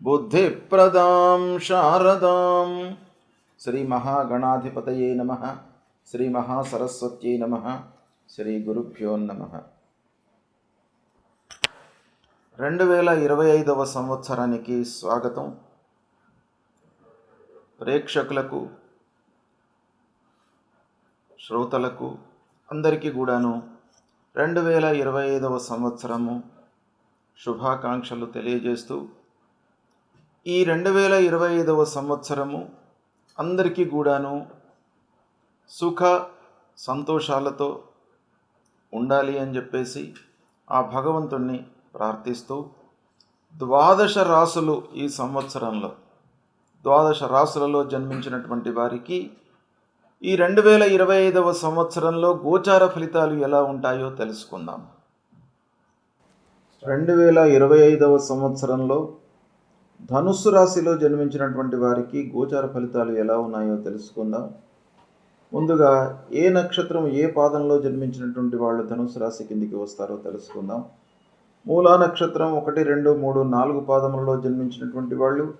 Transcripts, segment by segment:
బుద్ధిప్రదాం శారదాం. శ్రీ మహాగణాధిపతయే నమ. శ్రీ మహాసరస్వత్యై నమ. శ్రీ గురుభ్యో నమ. రెండు వేల ఇరవై ఐదవ సంవత్సరానికి స్వాగతం. ప్రేక్షకులకు శ్రోతలకు అందరికీ కూడాను రెండు వేల ఇరవై ఐదవ సంవత్సరము శుభాకాంక్షలు తెలియజేస్తూ ఈ రెండు వేల ఇరవై ఐదవ సంవత్సరము అందరికీ కూడాను సుఖ సంతోషాలతో ఉండాలి అని చెప్పేసి ఆ భగవంతుణ్ణి ప్రార్థిస్తూ ద్వాదశ రాసులు ఈ సంవత్సరంలో ద్వాదశ రాసులలో జన్మించినటువంటి వారికి ఈ రెండు వేల ఇరవై ఐదవ సంవత్సరంలో గోచార ఫలితాలు ఎలా ఉంటాయో తెలుసుకుందాం. రెండు వేల ఇరవై ఐదవ సంవత్సరంలో ధనుస్సు రాశిలో జన్మించినటువంటి వారికి గోచార ఫలితాలు ఎలా ఉన్నాయో తెలుసుకుందాం. ముందుగా ఏ నక్షత్రం ఏ పాదంలో జన్మించినటువంటి వాళ్ళు ధనుస్సు రాశి కిందికి వస్తారో తెలుసుకుందాం. మూలా నక్షత్రం ఒకటి రెండు మూడు నాలుగు పాదములలో జన్మించినటువంటి వాళ్ళు.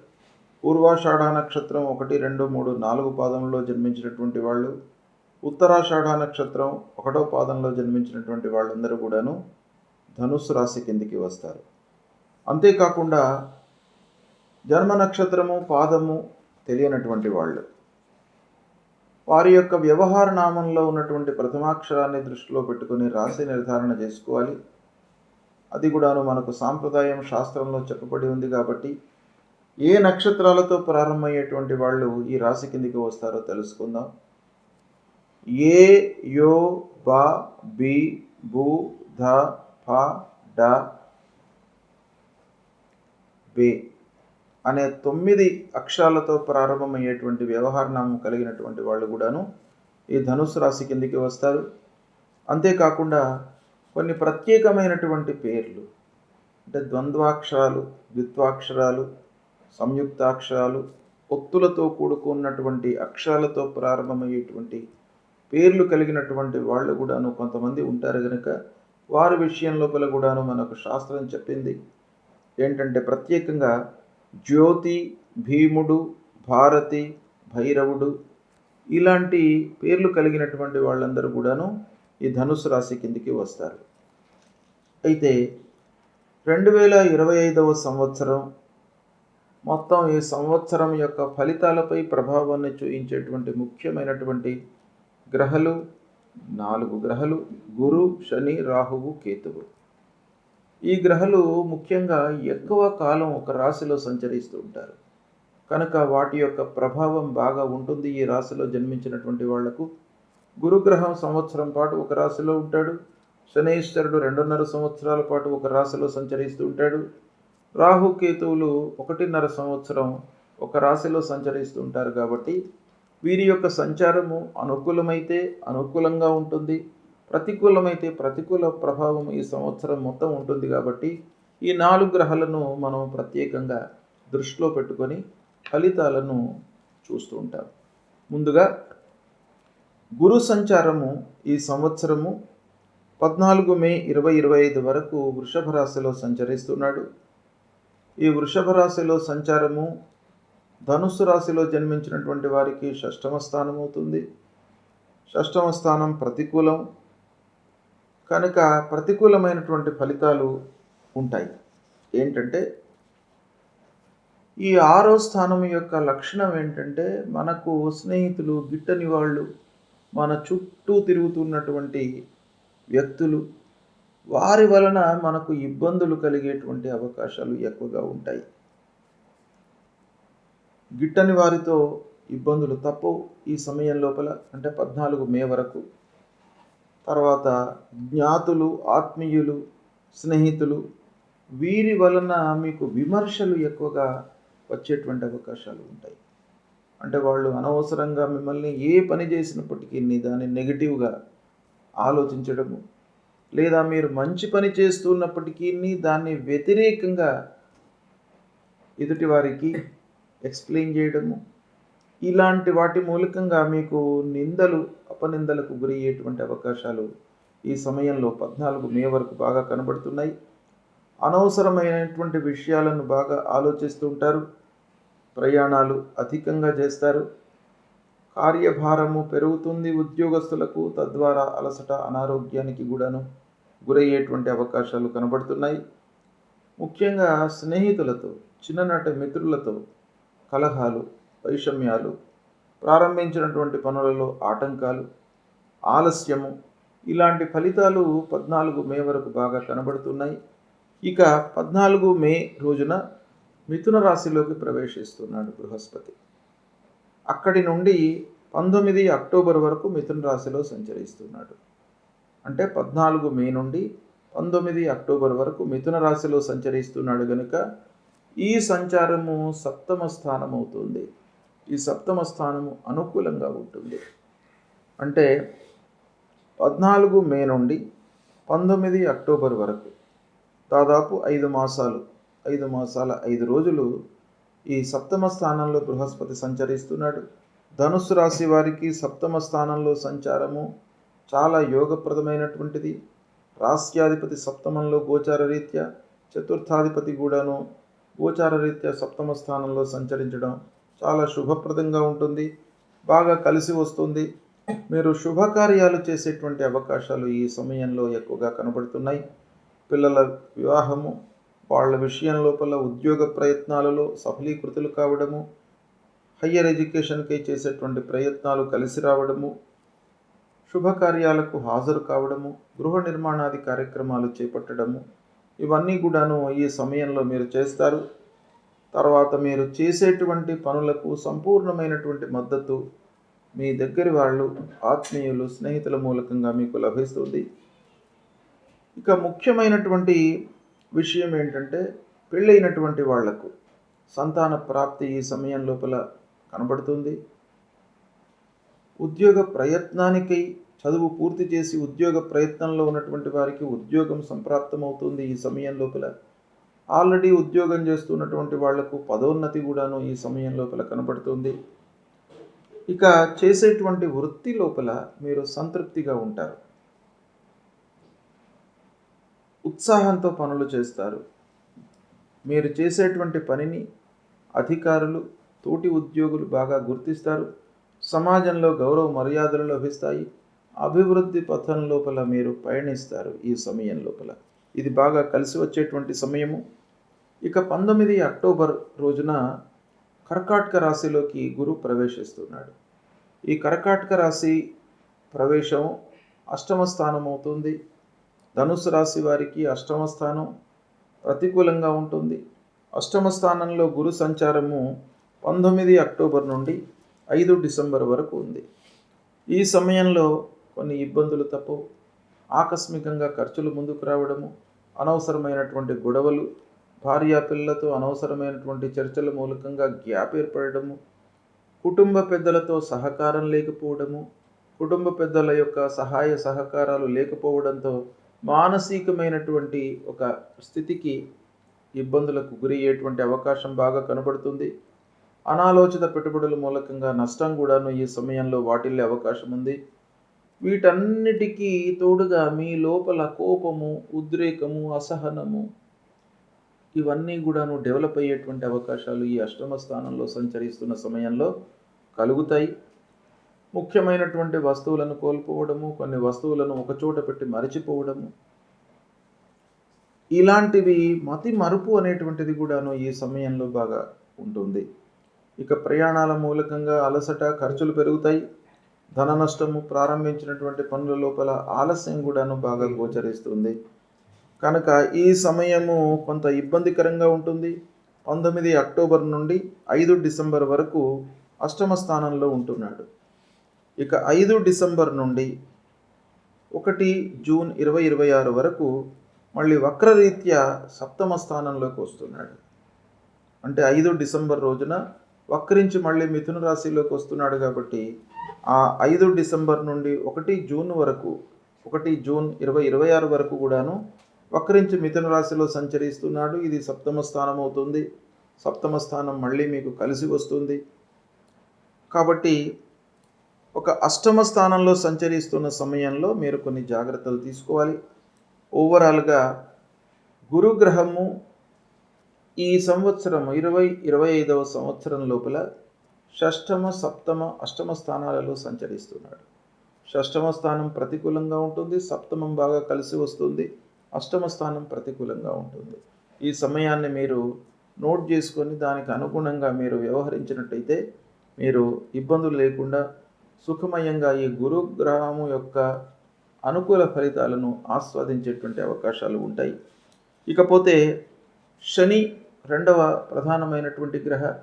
పూర్వాషాఢ నక్షత్రం ఒకటి రెండు మూడు నాలుగు పాదములలో జన్మించినటువంటి వాళ్ళు. ఉత్తరాషాఢ నక్షత్రం ఒకటో పాదంలో జన్మించినటువంటి వాళ్ళందరూ కూడాను ధనుస్సు రాశి కిందికి వస్తారు. అంతేకాకుండా జన్మ నక్షత్రము పాదము తెలియనటువంటి వాళ్ళు. వారి యొక్క వ్యవహార నామంలో ఉన్నటువంటి ప్రథమాక్షరాన్ని దృష్టిలో పెట్టుకుని రాశి నిర్ధారణ చేసుకోవాలి. అది కూడాను మనకు సాంప్రదాయం శాస్త్రంలో చెప్పబడి ఉంది కాబట్టి ఏ నక్షత్రాలతో ప్రారంభమయ్యేటువంటి వాళ్ళు ఈ రాశి కిందికి వస్తారో తెలుసుకుందాం. ఏ యో బా బి బు ధ ఫ డ బే. అనే తొమ్మిది అక్షరాలతో ప్రారంభమయ్యేటువంటి వ్యవహారనామం కలిగినటువంటి వాళ్ళు కూడాను ఈ ధనుసు రాశి కిందికి వస్తారు. అంతేకాకుండా కొన్ని ప్రత్యేకమైనటువంటి పేర్లు అంటే ద్వంద్వాక్షరాలు ద్విత్వాక్షరాలు సంయుక్తాక్షరాలు ఒత్తులతో కూడుకున్నటువంటి అక్షరాలతో ప్రారంభమయ్యేటువంటి పేర్లు కలిగినటువంటి వాళ్ళు కూడాను కొంతమంది ఉంటారు కనుక వారి విషయం లోపల కూడాను మనకు శాస్త్రం చెప్పింది. ఏంటంటే ప్రత్యేకంగా జ్యోతి భీముడు భారతి భైరవుడు ఇలాంటి పేర్లు కలిగినటువంటి వాళ్ళందరూ కూడాను ఈ ధనుసు రాశి కిందికి వస్తారు. అయితే రెండు వేల ఇరవై ఐదవ సంవత్సరం మొత్తం ఈ సంవత్సరం యొక్క ఫలితాలపై ప్రభావాన్ని చూపించేటువంటి ముఖ్యమైనటువంటి గ్రహాలు నాలుగు గ్రహాలు గురు శని రాహువు కేతువు. ఈ గ్రహాలు ముఖ్యంగా ఎక్కువ కాలం ఒక రాశిలో సంచరిస్తూ ఉంటారు. కనుక వాటి యొక్క ప్రభావం బాగా ఉంటుంది ఈ రాశిలో జన్మించినటువంటి వాళ్ళకు. గురుగ్రహం సంవత్సరం పాటు ఒక రాశిలో ఉంటాడు. శనైశ్వరుడు రెండున్నర సంవత్సరాల పాటు ఒక రాశిలో సంచరిస్తూ ఉంటాడు. రాహుకేతువులు ఒకటిన్నర సంవత్సరం ఒక రాశిలో సంచరిస్తూ ఉంటారు కాబట్టి వీరి యొక్క సంచారము అనుకూలమైతే అనుకూలంగా ఉంటుంది. ప్రతికూలమైతే ప్రతికూల ప్రభావం ఈ సంవత్సరం మొత్తం ఉంటుంది కాబట్టి ఈ నాలుగు గ్రహాలను మనం ప్రత్యేకంగా దృష్టిలో పెట్టుకొని ఫలితాలను చూస్తూ ఉంటాం. ముందుగా గురు సంచారము ఈ సంవత్సరము పద్నాలుగు మే ఇరవై ఇరవై ఐదు వరకు వృషభ రాశిలో సంచరిస్తున్నాడు. ఈ వృషభ రాశిలో సంచారము ధనుస్సు రాశిలో జన్మించినటువంటి వారికి షష్టమ స్థానం అవుతుంది షష్టమ స్థానం ప్రతికూలం. కనుక ప్రతికూలమైనటువంటి ఫలితాలు ఉంటాయి. ఏంటంటే ఈ ఆరో స్థానం యొక్క లక్షణం ఏంటంటే మనకు స్నేహితులు గిట్టని వాళ్ళు మన చుట్టూ తిరుగుతున్నటువంటి వ్యక్తులు వారి వలన మనకు ఇబ్బందులు కలిగేటువంటి అవకాశాలు ఎక్కువగా ఉంటాయి. గిట్టని వారితో ఇబ్బందులు తప్పవు. ఈ సమయం లోపల అంటే పద్నాలుగు మే వరకు తర్వాత జ్ఞాతులు ఆత్మీయులు స్నేహితులు వీరి వలన మీకు విమర్శలు ఎక్కువగా వచ్చేటువంటి అవకాశాలు ఉంటాయి. అంటే వాళ్ళు అనవసరంగా మిమ్మల్ని ఏ పని చేసినప్పటికీ దాన్ని నెగిటివ్గా ఆలోచించడము లేదా మీరు మంచి పని చేస్తున్నప్పటికీ దాన్ని వ్యతిరేకంగా ఎదుటి వారికి ఎక్స్ప్లెయిన్ చేయడము ఇలాంటి వాటి మూలకంగా మీకు నిందలు అపనిందలకు గురయ్యేటువంటి అవకాశాలు ఈ సమయంలో పద్నాలుగు మే వరకు బాగా కనబడుతున్నాయి. అనవసరమైనటువంటి విషయాలను బాగా ఆలోచిస్తుంటారు ప్రయాణాలు అధికంగా చేస్తారు. కార్యభారము పెరుగుతుంది ఉద్యోగస్తులకు తద్వారా అలసట అనారోగ్యానికి కూడాను గురయ్యేటువంటి అవకాశాలు కనబడుతున్నాయి. ముఖ్యంగా స్నేహితులతో చిన్ననాటి మిత్రులతో కలహాలు వైషమ్యాలు ప్రారంభించినటువంటి పనులలో ఆటంకాలు ఆలస్యము ఇలాంటి ఫలితాలు పద్నాలుగు మే వరకు బాగా కనబడుతున్నాయి. ఇక పద్నాలుగు మే రోజున మిథున రాశిలోకి ప్రవేశిస్తున్నాడు బృహస్పతి. అక్కడి నుండి పంతొమ్మిది అక్టోబర్ వరకు మిథున రాశిలో సంచరిస్తున్నాడు. అంటే పద్నాలుగు మే నుండి పంతొమ్మిది అక్టోబర్ వరకు మిథున రాశిలో సంచరిస్తున్నాడు కనుక ఈ సంచారము సప్తమ స్థానం అవుతుంది ఈ సప్తమ స్థానము అనుకూలంగా ఉంటుంది. అంటే పద్నాలుగు మే నుండి పంతొమ్మిది అక్టోబర్ వరకు దాదాపు ఐదు మాసాలు ఐదు మాసాల ఐదు రోజులు ఈ సప్తమ స్థానంలో బృహస్పతి సంచరిస్తున్నాడు. ధనుస్సు రాశి వారికి సప్తమ స్థానంలో సంచారము చాలా యోగప్రదమైనటువంటిది. రాస్యాధిపతి సప్తమంలో గోచార రీత్యా చతుర్థాధిపతి కూడాను గోచార రీత్యా సప్తమ స్థానంలో సంచరించడం చాలా శుభప్రదంగా ఉంటుంది. బాగా కలిసి వస్తుంది. మీరు శుభకార్యాలు చేసేటువంటి అవకాశాలు ఈ సమయంలో ఎక్కువగా కనబడుతున్నాయి. పిల్లల వివాహము వాళ్ళ విషయం లోపల ఉద్యోగ ప్రయత్నాలలో సఫలీకృతులు కావడము హయ్యర్ ఎడ్యుకేషన్కి చేసేటువంటి ప్రయత్నాలు కలిసి రావడము శుభకార్యాలకు హాజరు కావడము గృహ నిర్మాణాది కార్యక్రమాలు చేపట్టడము ఇవన్నీ కూడాను ఈ సమయంలో మీరు చేస్తారు. తర్వాత మీరు చేసేటువంటి పనులకు సంపూర్ణమైనటువంటి మద్దతు మీ దగ్గరి వాళ్ళు ఆత్మీయులు స్నేహితుల మూలకంగా మీకు లభిస్తుంది. ఇక ముఖ్యమైనటువంటి విషయం ఏంటంటే పెళ్ళైనటువంటి వాళ్ళకు సంతాన ప్రాప్తి ఈ సమయం లోపల కనబడుతుంది. ఉద్యోగ ప్రయత్నానికై చదువు పూర్తి చేసి ఉద్యోగ ప్రయత్నంలో ఉన్నటువంటి వారికి ఉద్యోగం సంప్రాప్తమవుతుంది ఈ సమయం లోపల. ఆల్రెడీ ఉద్యోగం చేస్తున్నటువంటి వాళ్ళకు పదోన్నతి కూడాను ఈ సమయం లోపల కనబడుతుంది ఇక చేసేటువంటి వృత్తి లోపల మీరు సంతృప్తిగా ఉంటారు. ఉత్సాహంతో పనులు చేస్తారు. మీరు చేసేటువంటి పనిని అధికారులు తోటి ఉద్యోగులు బాగా గుర్తిస్తారు. సమాజంలో గౌరవ మర్యాదలు లభిస్తాయి. అభివృద్ధి పథం లోపల మీరు పయనిస్తారు ఈ సమయం లోపల. ఇది బాగా కలిసి వచ్చేటువంటి సమయము. ఇక పంతొమ్మిది అక్టోబర్ రోజున కర్కాటక రాశిలోకి గురు ప్రవేశిస్తున్నాడు. ఈ కర్కాటక రాశి ప్రవేశం అష్టమ స్థానం అవుతుంది. ధనుసు రాశి వారికి అష్టమ స్థానం ప్రతికూలంగా ఉంటుంది. అష్టమ స్థానంలో గురు సంచారము పంతొమ్మిది అక్టోబర్ నుండి ఐదు డిసెంబర్ వరకు ఉంది. ఈ సమయంలో కొన్ని ఇబ్బందులు తప్పవు. ఆకస్మికంగా ఖర్చులు ముందుకు రావడము అనవసరమైనటువంటి గొడవలు భార్యా పిల్లలతో అనవసరమైనటువంటి చర్చల మూలకంగా గ్యాప్ ఏర్పడము కుటుంబ పెద్దలతో సహకారం లేకపోవడము కుటుంబ పెద్దల యొక్క సహాయ సహకారాలు లేకపోవడంతో మానసికమైనటువంటి ఒక స్థితికి ఇబ్బందులకు గురయ్యేటువంటి అవకాశం బాగా కనబడుతుంది. అనాలోచిత పెట్టుబడుల మూలకంగా నష్టం కూడాను ఈ సమయంలో వాటిల్లే అవకాశం ఉంది వీటన్నిటికీ తోడుగా మీ లోపల కోపము ఉద్రేకము అసహనము ఇవన్నీ కూడాను డెవలప్ అయ్యేటువంటి అవకాశాలు ఈ అష్టమ స్థానంలో సంచరిస్తున్న సమయంలో కలుగుతాయి. ముఖ్యమైనటువంటి వస్తువులను కోల్పోవడము కొన్ని వస్తువులను ఒకచోట పెట్టి మరచిపోవడము. ఇలాంటివి మతి మరుపు అనేటువంటిది కూడాను ఈ సమయంలో బాగా ఉంటుంది. ఇక ప్రయాణాల మూలకంగా అలసట ఖర్చులు పెరుగుతాయి. ధన నష్టము ప్రారంభించినటువంటి పనుల లోపల ఆలస్యం కూడాను బాగా గోచరిస్తుంది. కనుక ఈ సమయము కొంత ఇబ్బందికరంగా ఉంటుంది. పంతొమ్మిది అక్టోబర్ నుండి ఐదు డిసెంబర్ వరకు అష్టమ స్థానంలో ఉంటున్నాడు. ఇక ఐదు డిసెంబర్ నుండి ఒకటి జూన్ ఇరవై ఇరవై ఆరు వరకు మళ్ళీ వక్రరీత్యా సప్తమ స్థానంలోకి వస్తున్నాడు. అంటే ఐదు డిసెంబర్ రోజున వక్రించి మళ్ళీ మిథున రాశిలోకి వస్తున్నాడు కాబట్టి ఆ ఐదు డిసెంబర్ నుండి ఒకటి జూన్ వరకు ఒకటి జూన్ ఇరవై ఇరవై ఆరు వరకు కూడాను వక్రించి మిథున రాశిలో సంచరిస్తున్నాడు. ఇది సప్తమ స్థానం అవుతుంది. సప్తమ స్థానం మళ్ళీ మీకు కలిసి వస్తుంది. కాబట్టి ఒక అష్టమ స్థానంలో సంచరిస్తున్న సమయంలో మీరు కొన్ని జాగ్రత్తలు తీసుకోవాలి. ఓవరాల్గా గురుగ్రహము ఈ సంవత్సరం ఇరవై ఇరవై ఐదవ సంవత్సరం లోపల షష్టమ సప్తమ అష్టమ స్థానాలలో సంచరిస్తున్నాడు. షష్టమ స్థానం ప్రతికూలంగా ఉంటుంది సప్తమం బాగా కలిసి వస్తుంది అష్టమ స్థానం ప్రతికూలంగా ఉంటుంది. ఈ సమయాన్ని మీరు నోట్ చేసుకొని దానికి అనుగుణంగా మీరు వ్యవహరించినట్టయితే మీరు ఇబ్బందులు లేకుండా సుఖమయంగా ఈ గురుగ్రహము యొక్క అనుకూల ఫలితాలను ఆస్వాదించేటువంటి అవకాశాలు ఉంటాయి. ఇకపోతే శని రెండవ ప్రధానమైనటువంటి గ్రహ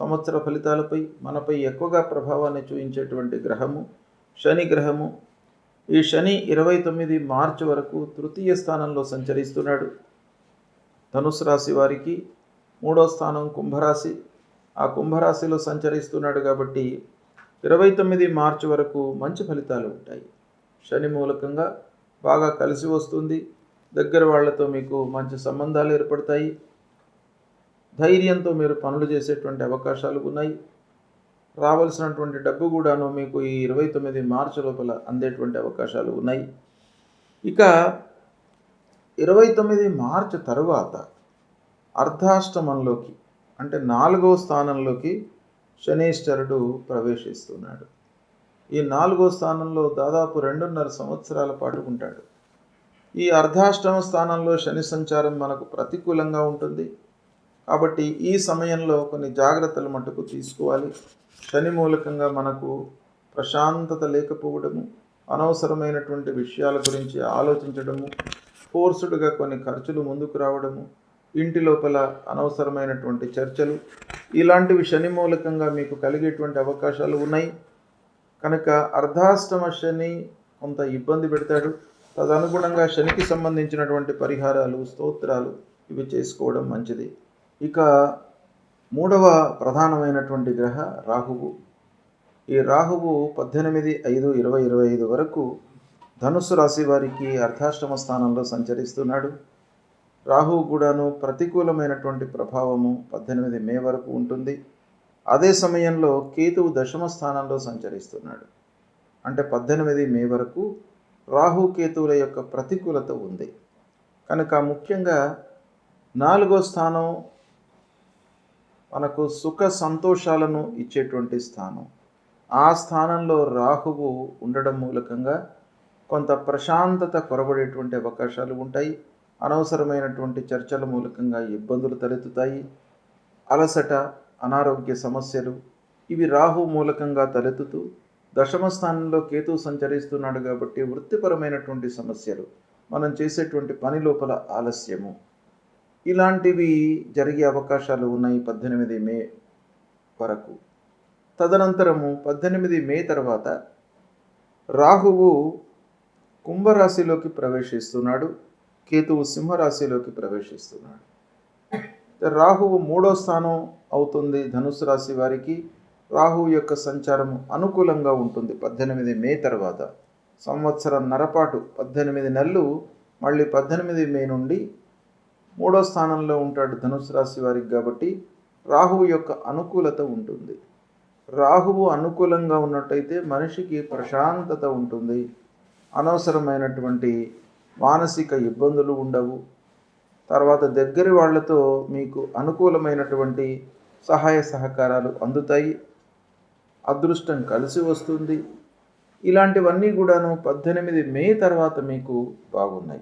సంవత్సర ఫలితాలపై మనపై ఎక్కువగా ప్రభావాన్ని చూపించేటువంటి గ్రహము శని గ్రహము. ఈ శని ఇరవై తొమ్మిది మార్చి వరకు తృతీయ స్థానంలో సంచరిస్తున్నాడు. ధనుసు రాశి వారికి మూడో స్థానం కుంభరాశి. ఆ కుంభరాశిలో సంచరిస్తున్నాడు కాబట్టి ఇరవై తొమ్మిది మార్చి వరకు మంచి ఫలితాలు ఉంటాయి. శని మూలకంగా బాగా కలిసి వస్తుంది. దగ్గర వాళ్ళతో మీకు మంచి సంబంధాలు ఏర్పడతాయి. ధైర్యంతో మీరు పనులు చేసేటువంటి అవకాశాలు ఉన్నాయి. రావాల్సినటువంటి డబ్బు కూడాను మీకు ఈ ఇరవై తొమ్మిది మార్చి లోపల అందేటువంటి అవకాశాలు ఉన్నాయి. ఇక ఇరవై తొమ్మిది మార్చి తరువాత అర్ధాష్టమంలోకి అంటే నాలుగో స్థానంలోకి శనీశ్వరుడు ప్రవేశిస్తున్నాడు. ఈ నాలుగో స్థానంలో దాదాపు రెండున్నర సంవత్సరాల పాటు ఉంటాడు. ఈ అర్ధాష్టమ స్థానంలో శని సంచారం మనకు ప్రతికూలంగా ఉంటుంది. కాబట్టి ఈ సమయంలో కొన్ని జాగ్రత్తలు మటుకు తీసుకోవాలి. శని మూలకంగా మనకు ప్రశాంతత లేకపోవడము అనవసరమైనటువంటి విషయాల గురించి ఆలోచించడము ఫోర్స్డ్గా కొన్ని ఖర్చులు ముందుకు రావడము ఇంటి లోపల అనవసరమైనటువంటి చర్చలు ఇలాంటివి శని మూలకంగా మీకు కలిగేటువంటి అవకాశాలు ఉన్నాయి. కనుక అర్ధాష్టమ శని కొంత ఇబ్బంది పెడతాడు. తదనుగుణంగా శనికి సంబంధించినటువంటి పరిహారాలు స్తోత్రాలు ఇవి చేసుకోవడం మంచిది. ఇక మూడవ ప్రధానమైనటువంటి గ్రహ రాహువు. ఈ రాహువు పద్దెనిమిది ఐదు ఇరవై ఇరవై ఐదు వరకు ధనుస్సు రాశి వారికి అర్ధాష్టమ స్థానంలో సంచరిస్తున్నాడు. రాహువు కూడాను ప్రతికూలమైనటువంటి ప్రభావము పద్దెనిమిది మే వరకు ఉంటుంది. అదే సమయంలో కేతువు దశమ స్థానంలో సంచరిస్తున్నాడు. అంటే పద్దెనిమిది మే వరకు రాహు కేతువుల యొక్క ప్రతికూలత ఉంది. కనుక ముఖ్యంగా నాలుగో స్థానం మనకు సుఖ సంతోషాలను ఇచ్చేటువంటి స్థానం. ఆ స్థానంలో రాహువు ఉండడం మూలకంగా కొంత ప్రశాంతత కొరబడేటువంటి అవకాశాలు ఉంటాయి. అనవసరమైనటువంటి చర్చల మూలకంగా ఇబ్బందులు తలెత్తుతాయి. అలసట అనారోగ్య సమస్యలు ఇవి రాహు మూలకంగా తలెత్తుతూ దశమ స్థానంలో కేతు సంచరిస్తున్నాడు కాబట్టి వృత్తిపరమైనటువంటి సమస్యలు మనం చేసేటువంటి పని లోపల ఆలస్యము. ఇలాంటివి జరిగే అవకాశాలు ఉన్నాయి పద్దెనిమిది మే వరకు. తదనంతరము పద్దెనిమిది మే తర్వాత రాహువు కుంభరాశిలోకి ప్రవేశిస్తున్నాడు. కేతువు సింహరాశిలోకి ప్రవేశిస్తున్నాడు. రాహువు మూడో స్థానం అవుతుంది ధనుసు రాశి వారికి. రాహువు యొక్క సంచారం అనుకూలంగా ఉంటుంది పద్దెనిమిది మే తర్వాత. సంవత్సరం నరపాటు పద్దెనిమిది నెలలు మళ్ళీ పద్దెనిమిది మే నుండి మూడో స్థానంలో ఉంటాడు ధనుసు రాశి వారికి కాబట్టి రాహువు యొక్క అనుకూలత ఉంటుంది. రాహువు అనుకూలంగా ఉన్నట్టయితే మనిషికి ప్రశాంతత ఉంటుంది. అనవసరమైనటువంటి మానసిక ఇబ్బందులు ఉండవు. తర్వాత దగ్గరి వాళ్ళతో మీకు అనుకూలమైనటువంటి సహాయ సహకారాలు అందుతాయి. అదృష్టం కలిసి వస్తుంది. ఇలాంటివన్నీ కూడాను పద్దెనిమిది మే తర్వాత మీకు బాగున్నాయి.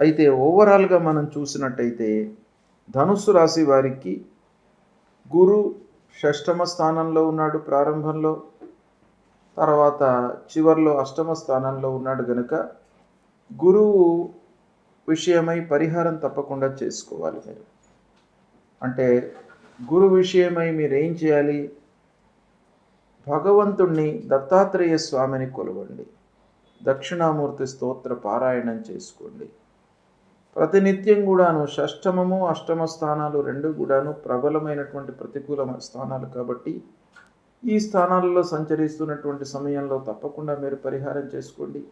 అయితే ఓవరాల్గా మనం చూసినట్టయితే ధనుస్సు రాశి వారికి గురు షష్టమ స్థానంలో ఉన్నాడు ప్రారంభంలో. తర్వాత చివర్లో అష్టమ స్థానంలో ఉన్నాడు గనుక గురువు విషయమై పరిహారం తప్పకుండా చేసుకోవాలి మీరు. అంటే గురు విషయమై మీరు ఏం చేయాలి? భగవంతుణ్ణి దత్తాత్రేయ స్వామిని కొలవండి. దక్షిణామూర్తి స్తోత్ర పారాయణం చేసుకోండి. ప్రతినిత్యం కూడాను షష్టమము అష్టమ స్థానాలు రెండు కూడాను ప్రబలమైనటువంటి ప్రతికూల స్థానాలు కాబట్టి ఈ స్థానాలలో సంచరిస్తున్నటువంటి సమయంలో తప్పకుండా మీరు పరిహారం చేసుకోండి.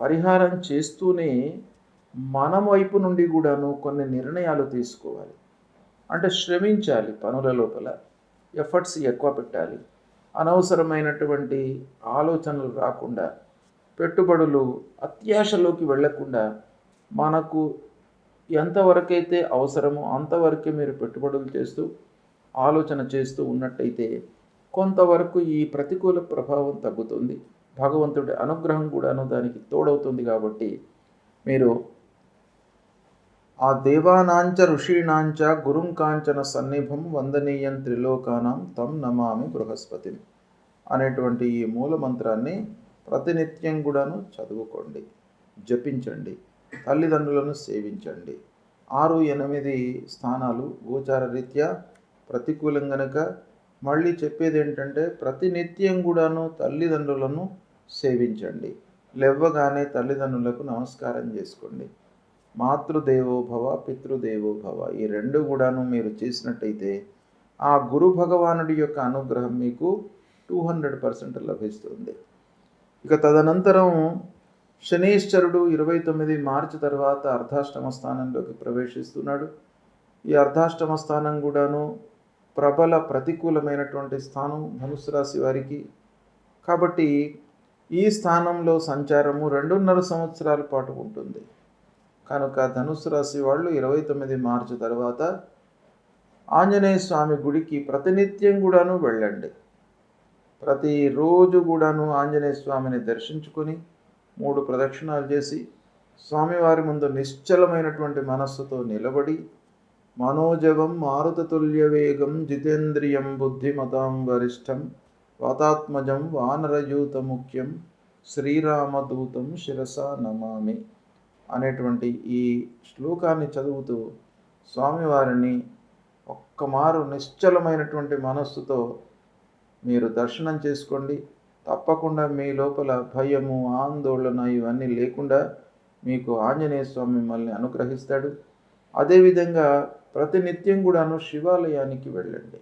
పరిహారం చేస్తూనే మన వైపు నుండి కూడాను కొన్ని నిర్ణయాలు తీసుకోవాలి. అంటే శ్రమించాలి పనుల లోపల ఎఫర్ట్స్ ఎక్కువ పెట్టాలి. అనవసరమైనటువంటి ఆలోచనలు రాకుండా పెట్టుబడులు అత్యాశలోకి వెళ్ళకుండా మనకు ఎంతవరకైతే అవసరమో అంతవరకే మీరు పెట్టుబడులు చేస్తూ ఆలోచన చేస్తూ ఉన్నట్టయితే కొంతవరకు ఈ ప్రతికూల ప్రభావం తగ్గుతుంది. భగవంతుడి అనుగ్రహం కూడాను దానికి తోడవుతుంది కాబట్టి మీరు ఆ దేవానాంచ ఋషీణాంచ గురుం కాంచన సన్నిభం వందనీయం త్రిలోకానం తం నమామి బృహస్పతి అనేటువంటి ఈ మూల మంత్రాన్ని ప్రతినిత్యం కూడాను చదువుకోండి జపించండి. తల్లిదండ్రులను సేవించండి. ఆరు ఎనిమిది స్థానాలు గోచార రీత్యా ప్రతికూలం గనక మళ్ళీ చెప్పేది ఏంటంటే ప్రతినిత్యం కూడాను తల్లిదండ్రులను సేవించండి. లేవ్వగానే తల్లిదండ్రులకు నమస్కారం చేసుకోండి. మాతృదేవో భవ పితృదేవో భవ ఈ రెండు కూడాను మీరు చేసినట్టయితే ఆ గురు భగవానుడి యొక్క అనుగ్రహం మీకు టూ హండ్రెడ్ పర్సెంట్ లభిస్తుంది. ఇక తదనంతరం శనీశ్వరుడు ఇరవై తొమ్మిది మార్చి తర్వాత అర్ధాష్టమ స్థానంలోకి ప్రవేశిస్తున్నాడు. ఈ అర్ధాష్టమ స్థానం కూడాను ప్రబల ప్రతికూలమైనటువంటి స్థానం ధనుసు రాశి వారికి. కాబట్టి ఈ స్థానంలో సంచారము రెండున్నర సంవత్సరాల పాటు ఉంటుంది. కనుక ధనుసు రాశి వాళ్ళు ఇరవై తొమ్మిది మార్చి తర్వాత ఆంజనేయ స్వామి గుడికి ప్రతినిత్యం కూడాను వెళ్ళండి. ప్రతిరోజు కూడాను ఆంజనేయ స్వామిని దర్శించుకొని మూడు ప్రదక్షిణాలు చేసి స్వామివారి ముందు నిశ్చలమైనటువంటి మనస్సుతో నిలబడి మనోజవం మారుతతుల్యవేగం జితేంద్రియం బుద్ధిమతాం వరిష్టం వాతాత్మజం వానరయూత ముఖ్యం శ్రీరామదూతం శిరస నమామి అనేటువంటి ఈ శ్లోకాన్ని చదువుతూ స్వామివారిని ఒక్కమారు నిశ్చలమైనటువంటి మనస్సుతో మీరు దర్శనం చేసుకోండి. తప్పకుండా మీ లోపల భయము ఆందోళన ఇవన్నీ లేకుండా మీకు ఆంజనేయ స్వామి మిమ్మల్ని అనుగ్రహిస్తాడు. అదేవిధంగా ప్రతినిత్యం కూడాను శివాలయానికి వెళ్ళండి.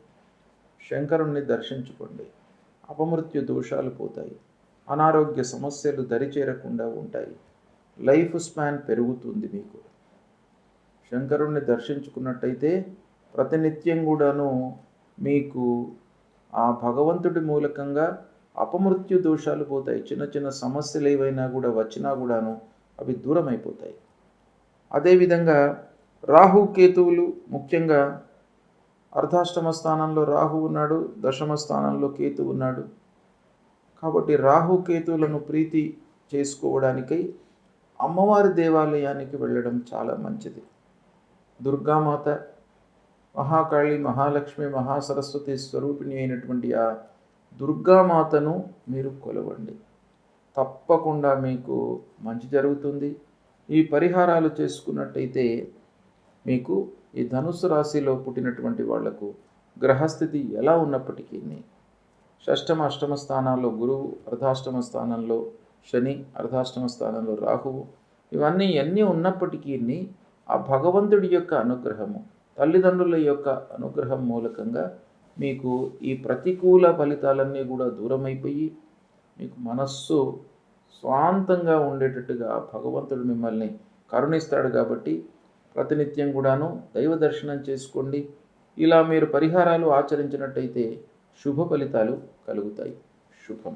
శంకరుణ్ణి దర్శించుకోండి. అపమృత్యు దోషాలు పోతాయి. అనారోగ్య సమస్యలు దరిచేరకుండా ఉంటాయి. లైఫ్ స్పాన్ పెరుగుతుంది మీకు. శంకరుణ్ణి దర్శించుకున్నట్టయితే ప్రతినిత్యం కూడాను మీకు ఆ భగవంతుడి మూలకంగా అపమృత్యు దోషాలు పోతాయి. చిన్న చిన్న సమస్యలు ఏవైనా కూడా వచ్చినా కూడాను అవి దూరం అయిపోతాయి అదేవిధంగా రాహు కేతువులు ముఖ్యంగా అర్ధాష్టమ స్థానంలో రాహు ఉన్నాడు దశమ స్థానంలో కేతు ఉన్నాడు. కాబట్టి రాహు కేతువులను ప్రీతి చేసుకోవడానికై అమ్మవారి దేవాలయానికి వెళ్ళడం చాలా మంచిది. దుర్గామాత మహాకాళి మహాలక్ష్మి మహాసరస్వతి స్వరూపిణి అయినటువంటి ఆ దుర్గామాతను మీరు కొలవండి. తప్పకుండా మీకు మంచి జరుగుతుంది. ఈ పరిహారాలు చేసుకున్నట్టయితే మీకు ఈ ధనుసు రాశిలో పుట్టినటువంటి వాళ్ళకు గ్రహస్థితి ఎలా ఉన్నప్పటికీ షష్టమ అష్టమ స్థానాల్లో గురువు అర్ధాష్టమ స్థానంలో శని అర్ధాష్టమ స్థానంలో రాహువు ఇవన్నీ ఎన్ని ఉన్నప్పటికీ ఆ భగవంతుడి యొక్క అనుగ్రహము తల్లిదండ్రుల యొక్క అనుగ్రహం మూలకంగా మీకు ఈ ప్రతికూల ఫలితాలన్నీ కూడా దూరమైపోయి మీకు మనస్సు స్వాంతంగా ఉండేటట్టుగా భగవంతుడు మిమ్మల్ని కరుణిస్తాడు కాబట్టి ప్రతినిత్యం కూడాను దైవ దర్శనం చేసుకోండి. ఇలా మీరు పరిహారాలు ఆచరించినట్టయితే శుభ ఫలితాలు కలుగుతాయి. శుభం.